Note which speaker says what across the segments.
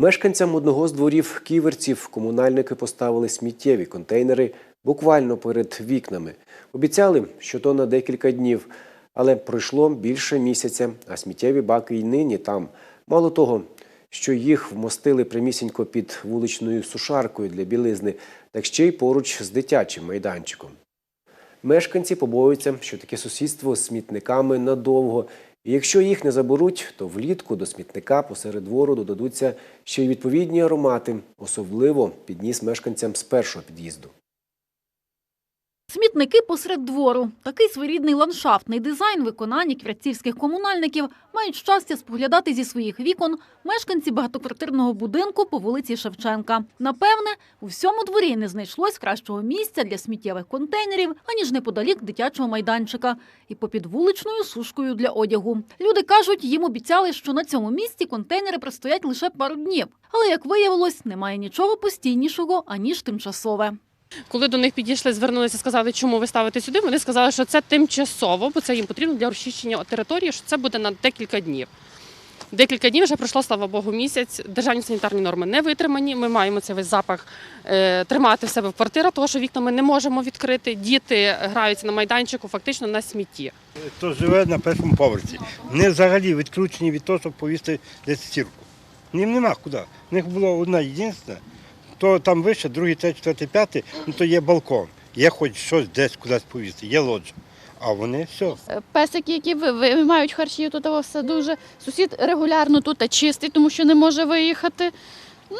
Speaker 1: Мешканцям одного з дворів ківерців комунальники поставили сміттєві контейнери буквально перед вікнами. Обіцяли, що то на декілька днів, але пройшло більше місяця, а сміттєві баки й нині там. Мало того, що їх вмостили прямісінько під вуличною сушаркою для білизни, так ще й поруч з дитячим майданчиком. Мешканці побоюються, що таке сусідство з смітниками надовго. І якщо їх не заберуть, то влітку до смітника посеред двору додадуться ще й відповідні аромати, особливо підніс мешканцям з першого під'їзду.
Speaker 2: Смітники посеред двору. Такий своєрідний ландшафтний дизайн виконання квятцівських комунальників мають щастя споглядати зі своїх вікон мешканці багатоквартирного будинку по вулиці Шевченка. Напевне, у всьому дворі не знайшлось кращого місця для сміттєвих контейнерів, аніж неподалік дитячого майданчика і попід вуличною сушкою для одягу. Люди кажуть, їм обіцяли, що на цьому місці контейнери простоять лише пару днів. Але як виявилось, немає нічого постійнішого аніж тимчасове.
Speaker 3: Коли до них підійшли, звернулися, сказали, чому ви ставите сюди. Вони сказали, що це тимчасово, бо це їм потрібно для розчищення території, що це буде на декілька днів. Декілька днів вже пройшло, слава Богу, місяць. Державні санітарні норми не витримані. Ми маємо цей весь запах е, тримати в себе в квартирах, тому що вікна ми не можемо відкрити. Діти граються на майданчику, фактично на смітті.
Speaker 4: хто живе на першому поверсі. Вони взагалі відключені від того, щоб повісти десь стірку. Їм нема куди. У них була одна єдина, то там вище, другий, третій, четвертий, п'ятий, ну то є балкон. Є хоч щось десь кудись повісти, є лоджа. А вони все.
Speaker 5: Песики, які ви- виймають харчі, тут все дуже. Сусід регулярно тут чистить, тому що не може виїхати. Ну,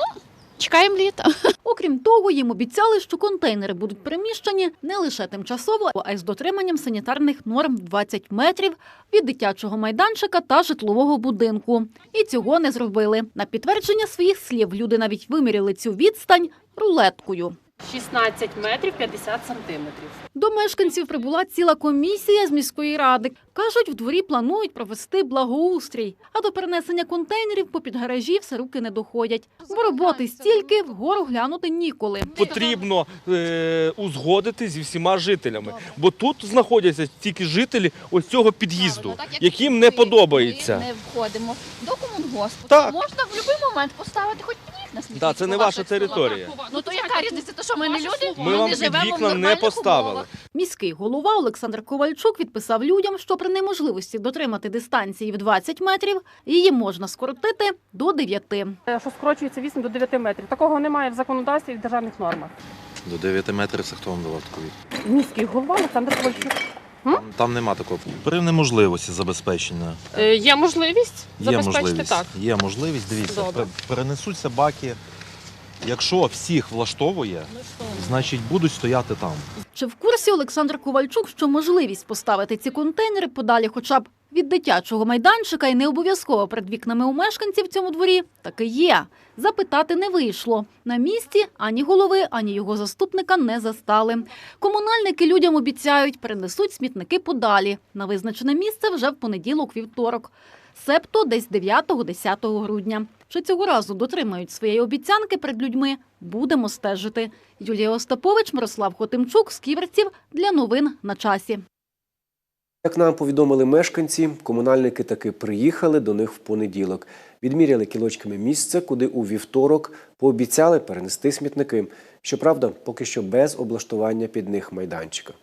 Speaker 5: чекаємо літа.
Speaker 2: Окрім того, їм обіцяли, що контейнери будуть переміщені не лише тимчасово, а й з дотриманням санітарних норм 20 метрів від дитячого майданчика та житлового будинку. І цього не зробили. На підтвердження своїх слів люди навіть виміряли цю відстань рулеткою.
Speaker 3: 16 метрів 50 сантиметрів.
Speaker 2: До мешканців прибула ціла комісія з міської ради. Кажуть, в дворі планують провести благоустрій. А до перенесення контейнерів попід гаражі все руки не доходять. Бо роботи стільки вгору глянути ніколи.
Speaker 6: потрібно е, узгодити зі всіма жителями. Бо тут знаходяться тільки жителі ось цього під'їзду, яким не подобається.
Speaker 5: Ми не входимо до комунгоспу.
Speaker 6: Так.
Speaker 5: Можна в будь-який момент поставити хоч пік на смітник.
Speaker 6: Так, це не ваша територія.
Speaker 5: Ну то яка різниця? То що ми не люди?
Speaker 6: Ми вам
Speaker 5: не
Speaker 6: під
Speaker 5: живемо в
Speaker 6: вікна не
Speaker 5: нормальних
Speaker 6: поставили.
Speaker 5: умовах.
Speaker 2: Міський голова Олександр Ковальчук відписав людям, що при неможливості дотримати дистанції в 20 метрів її можна скоротити до 9.
Speaker 3: Е, Що скорочується 8 до 9 метрів. Такого немає в законодавстві і в державних нормах.
Speaker 7: До 9 метрів це хто вам давав таку відповідь?
Speaker 3: Міський голова Олександр Ковальчук.
Speaker 7: Там, там нема такого. При неможливості забезпечення
Speaker 3: Е, Є можливість
Speaker 7: є
Speaker 3: забезпечити
Speaker 7: можливість.
Speaker 3: так.
Speaker 7: Є можливість, дивіться,
Speaker 3: Добре.
Speaker 7: пер- перенесуться баки. Якщо всіх влаштовує, значить будуть стояти там.
Speaker 2: Чи в курсі Олександр Ковальчук, що можливість поставити ці контейнери подалі хоча б від дитячого майданчика і не обов'язково перед вікнами у мешканців в цьому дворі, таки є. Запитати не вийшло. На місці ані голови, ані його заступника не застали. Комунальники людям обіцяють, перенесуть смітники подалі на визначене місце вже в понеділок-вівторок. Себто десь 9-10 грудня. Чи цього разу дотримають своєї обіцянки перед людьми, будемо стежити. Юлія Остапович, Мирослав Хотимчук з Ківерців для новин на часі.
Speaker 1: Як нам повідомили мешканці, комунальники таки приїхали до них в понеділок. Відміряли кілочками місце, куди у вівторок пообіцяли перенести смітники. Щоправда, поки що без облаштування під них майданчика.